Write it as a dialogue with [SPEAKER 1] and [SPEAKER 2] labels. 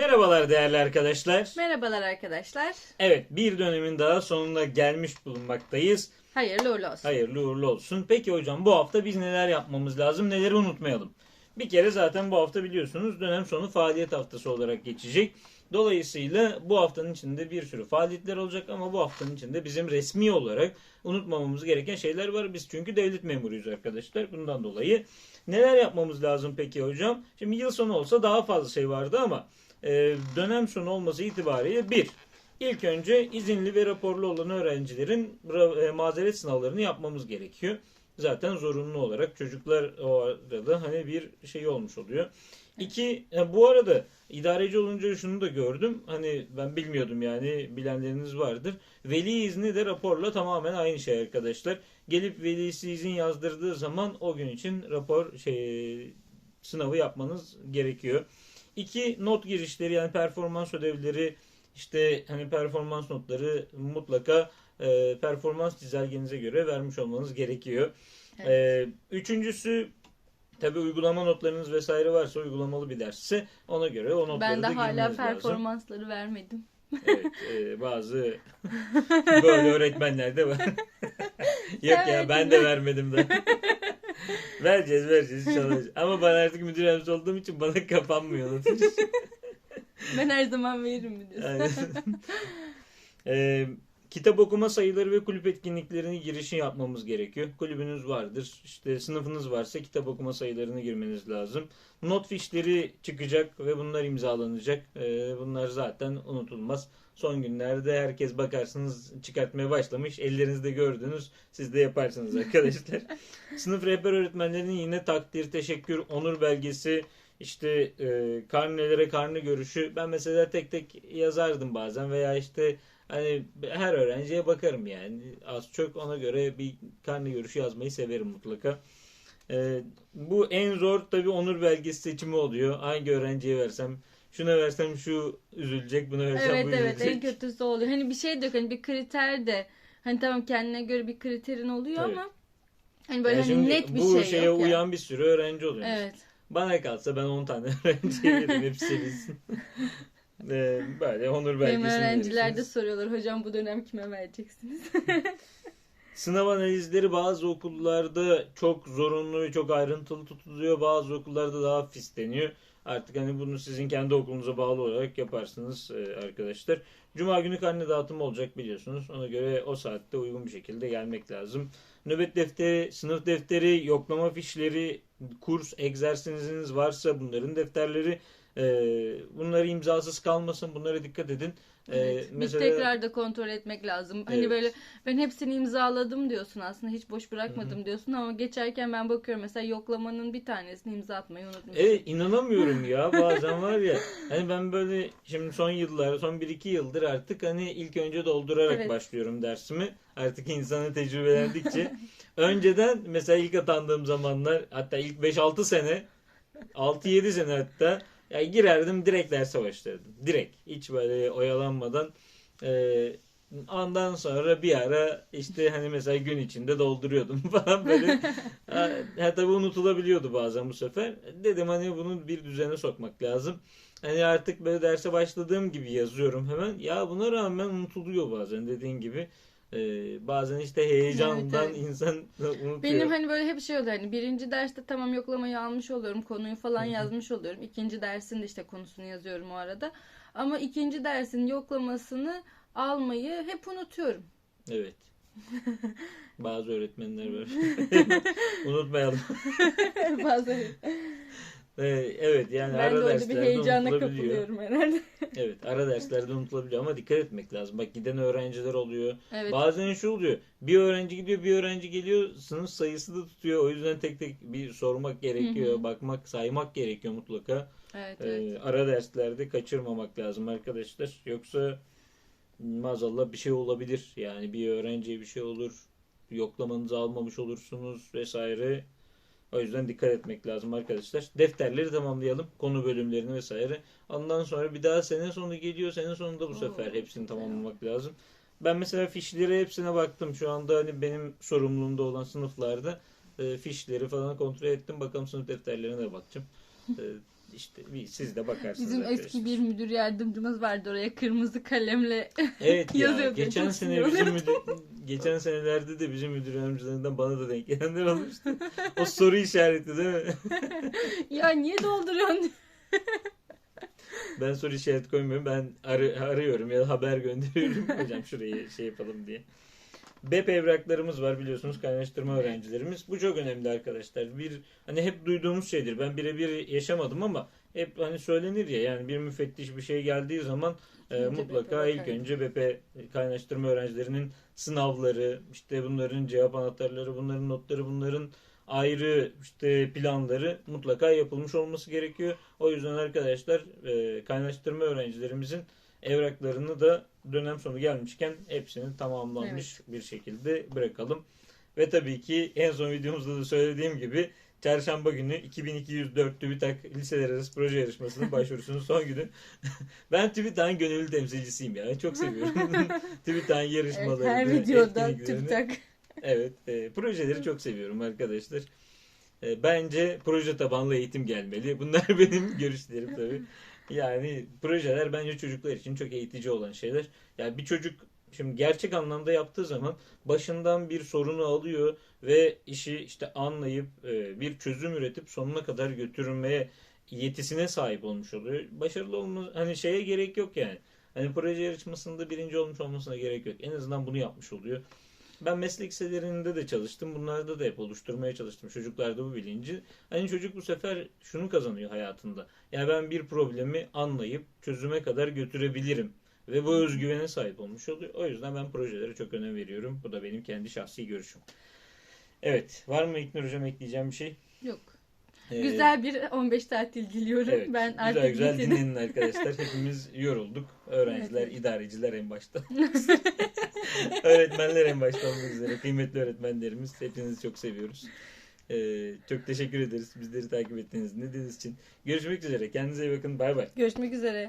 [SPEAKER 1] Merhabalar değerli arkadaşlar.
[SPEAKER 2] Merhabalar arkadaşlar.
[SPEAKER 1] Evet bir dönemin daha sonuna gelmiş bulunmaktayız.
[SPEAKER 2] Hayırlı uğurlu olsun.
[SPEAKER 1] Hayırlı uğurlu olsun. Peki hocam bu hafta biz neler yapmamız lazım? Neleri unutmayalım? Bir kere zaten bu hafta biliyorsunuz dönem sonu faaliyet haftası olarak geçecek. Dolayısıyla bu haftanın içinde bir sürü faaliyetler olacak ama bu haftanın içinde bizim resmi olarak unutmamamız gereken şeyler var. Biz çünkü devlet memuruyuz arkadaşlar. Bundan dolayı neler yapmamız lazım peki hocam? Şimdi yıl sonu olsa daha fazla şey vardı ama e, dönem sonu olması itibariyle bir, ilk önce izinli ve raporlu olan öğrencilerin e, mazeret sınavlarını yapmamız gerekiyor. Zaten zorunlu olarak çocuklar o arada hani bir şey olmuş oluyor. İki, e, bu arada idareci olunca şunu da gördüm. Hani ben bilmiyordum yani bilenleriniz vardır. Veli izni de raporla tamamen aynı şey arkadaşlar. Gelip velisi izin yazdırdığı zaman o gün için rapor şey sınavı yapmanız gerekiyor. İki not girişleri yani performans ödevleri işte hani performans notları mutlaka e, performans çizelgenize göre vermiş olmanız gerekiyor.
[SPEAKER 2] Evet.
[SPEAKER 1] E, üçüncüsü tabi uygulama notlarınız vesaire varsa uygulamalı bir dersse ona göre o notları
[SPEAKER 2] ben de
[SPEAKER 1] da
[SPEAKER 2] hala
[SPEAKER 1] girmeniz lazım.
[SPEAKER 2] performansları vermedim.
[SPEAKER 1] Evet, e, bazı böyle öğretmenler de var. Yok ya ben de vermedim de. vereceğiz vereceğiz çalacağız. Ama ben artık müdür yardımcısı olduğum için bana kapanmıyor.
[SPEAKER 2] Ben her zaman veririm.
[SPEAKER 1] Aynen. Ee, kitap okuma sayıları ve kulüp etkinliklerini girişi yapmamız gerekiyor. Kulübünüz vardır. işte sınıfınız varsa kitap okuma sayılarını girmeniz lazım. Not fişleri çıkacak ve bunlar imzalanacak. Ee, bunlar zaten unutulmaz. Son günlerde herkes bakarsınız çıkartmaya başlamış. Ellerinizde gördünüz. Siz de yaparsınız arkadaşlar. Sınıf rehber öğretmenlerinin yine takdir, teşekkür, onur belgesi, işte e, karnelere karne görüşü ben mesela tek tek yazardım bazen veya işte hani her öğrenciye bakarım yani az çok ona göre bir karne görüşü yazmayı severim mutlaka. E, bu en zor tabii onur belgesi seçimi oluyor. Hangi öğrenciye versem şuna versem şu üzülecek buna versem
[SPEAKER 2] Evet
[SPEAKER 1] bu
[SPEAKER 2] evet
[SPEAKER 1] üzülecek.
[SPEAKER 2] en kötüsü oluyor. Hani bir şey de yok hani bir kriter de hani tamam kendine göre bir kriterin oluyor
[SPEAKER 1] Evet.
[SPEAKER 2] ama hani böyle
[SPEAKER 1] Yani
[SPEAKER 2] hani net bir
[SPEAKER 1] bu
[SPEAKER 2] şey
[SPEAKER 1] şeye
[SPEAKER 2] yok ya.
[SPEAKER 1] uyan bir sürü öğrenci oluyor.
[SPEAKER 2] Evet.
[SPEAKER 1] Bana kalsa ben 10 tane öğrenciye veririm hepsi bilsin. E, böyle onur belgesini
[SPEAKER 2] Benim öğrenciler de soruyorlar hocam bu dönem kime vereceksiniz?
[SPEAKER 1] Sınav analizleri bazı okullarda çok zorunlu ve çok ayrıntılı tutuluyor. Bazı okullarda daha hafif isteniyor. Artık hani bunu sizin kendi okulunuza bağlı olarak yaparsınız e, arkadaşlar. Cuma günü karne dağıtımı olacak biliyorsunuz. Ona göre o saatte uygun bir şekilde gelmek lazım. Nöbet defteri, sınıf defteri, yoklama fişleri, kurs, egzersiziniz varsa bunların defterleri e, bunları imzasız kalmasın. Bunlara dikkat edin. E,
[SPEAKER 2] Evet. Bir tekrar da kontrol etmek lazım. Hani
[SPEAKER 1] Evet.
[SPEAKER 2] böyle ben hepsini imzaladım diyorsun aslında hiç boş bırakmadım diyorsun ama geçerken ben bakıyorum mesela yoklamanın bir tanesini imza atmayı unutmuşum.
[SPEAKER 1] Evet inanamıyorum ya bazen var ya hani ben böyle şimdi son yıllar son 1-2 yıldır artık hani ilk önce doldurarak
[SPEAKER 2] Evet.
[SPEAKER 1] başlıyorum dersimi artık insanı tecrübelendikçe önceden mesela ilk atandığım zamanlar hatta ilk 5-6 sene 6-7 sene hatta ya girerdim direkt derse başlardım direkt hiç böyle oyalanmadan Ee, ondan sonra bir ara işte hani mesela gün içinde dolduruyordum falan böyle ha tabii unutulabiliyordu bazen bu sefer. Dedim hani bunu bir düzene sokmak lazım. Hani artık böyle derse başladığım gibi yazıyorum hemen. Ya buna rağmen unutuluyor bazen dediğin gibi. Ee, bazen işte heyecandan
[SPEAKER 2] Evet, evet.
[SPEAKER 1] insan unutuyor.
[SPEAKER 2] Benim hani böyle hep şey oluyor hani birinci derste tamam yoklamayı almış oluyorum konuyu falan yazmış oluyorum. İkinci dersin de işte konusunu yazıyorum o arada. Ama ikinci dersin yoklamasını almayı hep unutuyorum.
[SPEAKER 1] Evet. Bazı öğretmenler var. Unutmayalım.
[SPEAKER 2] Bazen
[SPEAKER 1] Ee, evet yani
[SPEAKER 2] ben de
[SPEAKER 1] ara
[SPEAKER 2] bir
[SPEAKER 1] derslerde
[SPEAKER 2] heyecana
[SPEAKER 1] unutulabiliyor.
[SPEAKER 2] kapılıyorum herhalde.
[SPEAKER 1] Evet ara derslerde unutulabiliyor ama dikkat etmek lazım. Bak giden öğrenciler oluyor.
[SPEAKER 2] Evet.
[SPEAKER 1] Bazen şu oluyor. Bir öğrenci gidiyor, bir öğrenci geliyor. Sınıf sayısı da tutuyor. O yüzden tek tek bir sormak gerekiyor.
[SPEAKER 2] Hı hı.
[SPEAKER 1] Bakmak, saymak gerekiyor mutlaka.
[SPEAKER 2] Evet,
[SPEAKER 1] Ee,
[SPEAKER 2] evet.
[SPEAKER 1] ara derslerde kaçırmamak lazım arkadaşlar. Yoksa maazallah bir şey olabilir. Yani bir öğrenciye bir şey olur. Yoklamanızı almamış olursunuz vesaire. O yüzden dikkat etmek lazım arkadaşlar. Defterleri tamamlayalım. Konu bölümlerini vesaire. Ondan sonra bir daha sene sonu geliyor. Sene sonunda bu sefer hepsini tamamlamak lazım. Ben mesela fişlere hepsine baktım. Şu anda hani benim sorumluluğumda olan sınıflarda e, fişleri falan kontrol ettim. Bakalım sınıf defterlerine de bakacağım. E, işte siz de bakarsınız
[SPEAKER 2] Bizim eski bir müdür yardımcımız vardı oraya kırmızı kalemle.
[SPEAKER 1] Evet ya
[SPEAKER 2] yazıyordu.
[SPEAKER 1] geçen
[SPEAKER 2] Çok
[SPEAKER 1] sene bizim müdür, geçen senelerde de bizim müdür yardımcılarından bana da denk gelenler olmuştu. o soru işareti değil mi?
[SPEAKER 2] ya niye dolduruyorsun?
[SPEAKER 1] Ben soru işareti koymuyorum. Ben arı- arıyorum ya da haber gönderiyorum. Hocam şurayı şey yapalım diye. BEP evraklarımız var biliyorsunuz kaynaştırma öğrencilerimiz. Bu çok önemli arkadaşlar. Bir hani hep duyduğumuz şeydir. Ben birebir yaşamadım ama hep hani söylenir ya yani bir müfettiş bir şey geldiği zaman e, mutlaka ilk önce BEP kaynaştırma öğrencilerinin sınavları, işte bunların cevap anahtarları, bunların notları, bunların ayrı işte planları mutlaka yapılmış olması gerekiyor. O yüzden arkadaşlar e, kaynaştırma öğrencilerimizin evraklarını da dönem sonu gelmişken hepsini tamamlanmış bir şekilde bırakalım. Ve tabii ki en son videomuzda da söylediğim gibi Çarşamba günü 2204 TÜBİTAK liseler arası proje yarışmasının başvurusunun son günü. ben TÜBİTAK'ın gönüllü temsilcisiyim ya. Çok seviyorum. TÜBİTAK'ın
[SPEAKER 2] Evet,
[SPEAKER 1] yarışmalarını,
[SPEAKER 2] her videoda. TÜBİTAK.
[SPEAKER 1] Evet, e, projeleri çok seviyorum arkadaşlar. E, bence proje tabanlı eğitim gelmeli. Bunlar benim görüşlerim tabii. Yani projeler bence çocuklar için çok eğitici olan şeyler. Yani bir çocuk şimdi gerçek anlamda yaptığı zaman başından bir sorunu alıyor ve işi işte anlayıp e, bir çözüm üretip sonuna kadar götürmeye yetisine sahip olmuş oluyor. Başarılı olma hani şeye gerek yok yani. Hani proje yarışmasında birinci olmuş olmasına gerek yok. En azından bunu yapmış oluyor. Ben meslek liselerinde de çalıştım. Bunlarda da hep oluşturmaya çalıştım. Çocuklarda bu bilinci. Hani çocuk bu sefer şunu kazanıyor hayatında. Yani ben bir problemi anlayıp çözüme kadar götürebilirim. Ve bu özgüvene sahip olmuş oluyor. O yüzden ben projelere çok önem veriyorum. Bu da benim kendi şahsi görüşüm. Evet. Var mı İknur Hocam ekleyeceğim bir şey?
[SPEAKER 2] Yok.
[SPEAKER 1] Ee,
[SPEAKER 2] Güzel bir 15 tatil diliyorum.
[SPEAKER 1] Evet,
[SPEAKER 2] ben
[SPEAKER 1] güzel
[SPEAKER 2] artık
[SPEAKER 1] güzel
[SPEAKER 2] bitirin.
[SPEAKER 1] dinlenin arkadaşlar. Hepimiz yorulduk. Öğrenciler,
[SPEAKER 2] Evet.
[SPEAKER 1] idareciler en başta. Öğretmenler en başta olmak üzere. Kıymetli öğretmenlerimiz. Hepinizi çok seviyoruz. Ee, çok teşekkür ederiz bizleri takip ettiğiniz, dinlediğiniz için. Görüşmek üzere. Kendinize iyi bakın. Bay bay.
[SPEAKER 2] Görüşmek üzere.